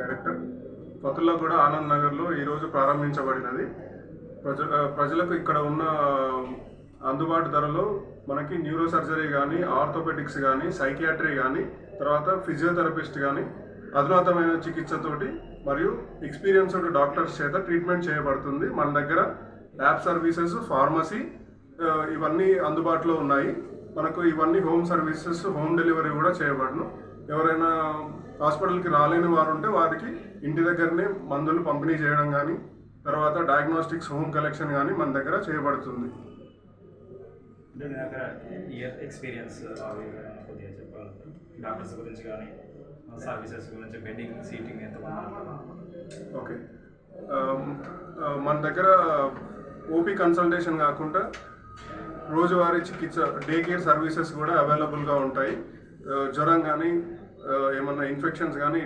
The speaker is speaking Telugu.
డైరెక్టర్. పతుల్లో కూడా ఆనంద్ నగర్లో ఈరోజు ప్రారంభించబడినది. ప్రజ ప్రజలకు ఇక్కడ ఉన్న అందుబాటు ధరలో మనకి న్యూరో సర్జరీ కానీ ఆర్థోపెటిక్స్ కానీ సైకియాట్రీ కానీ తర్వాత ఫిజియోథెరపిస్ట్ కానీ అధునాతమైన చికిత్సతోటి మరియు ఎక్స్పీరియన్స్డ్ డాక్టర్స్ చేత ట్రీట్మెంట్ చేయబడుతుంది. మన దగ్గర ల్యాబ్ సర్వీసెస్ ఫార్మసీ ఇవన్నీ అందుబాటులో ఉన్నాయి. మనకు ఇవన్నీ హోమ్ సర్వీసెస్ హోమ్ డెలివరీ కూడా చేయబడను. ఎవరైనా హాస్పిటల్కి రాలేని వారు ఉంటే వారికి ఇంటి దగ్గరనే మందులు పంపిణీ చేయడం కానీ తర్వాత డయాగ్నోస్టిక్స్ హోమ్ కలెక్షన్ కానీ మన దగ్గర చేయబడుతుంది. ఎక్స్పీరియన్స్ కొద్దిగా డాక్టర్స్ గురించి కానీ సర్వీసెస్ గురించి బెడ్డింగ్ సీటింగ్ ఎంత ఓకే. మన దగ్గర ఓపీ కన్సల్టేషన్ కాకుండా రోజువారీ చికిత్స డే కేర్ సర్వీసెస్ కూడా అవైలబుల్గా ఉంటాయి. జ్వరం కానీ ఏమన్నా ఇన్ఫెక్షన్స్ కానీ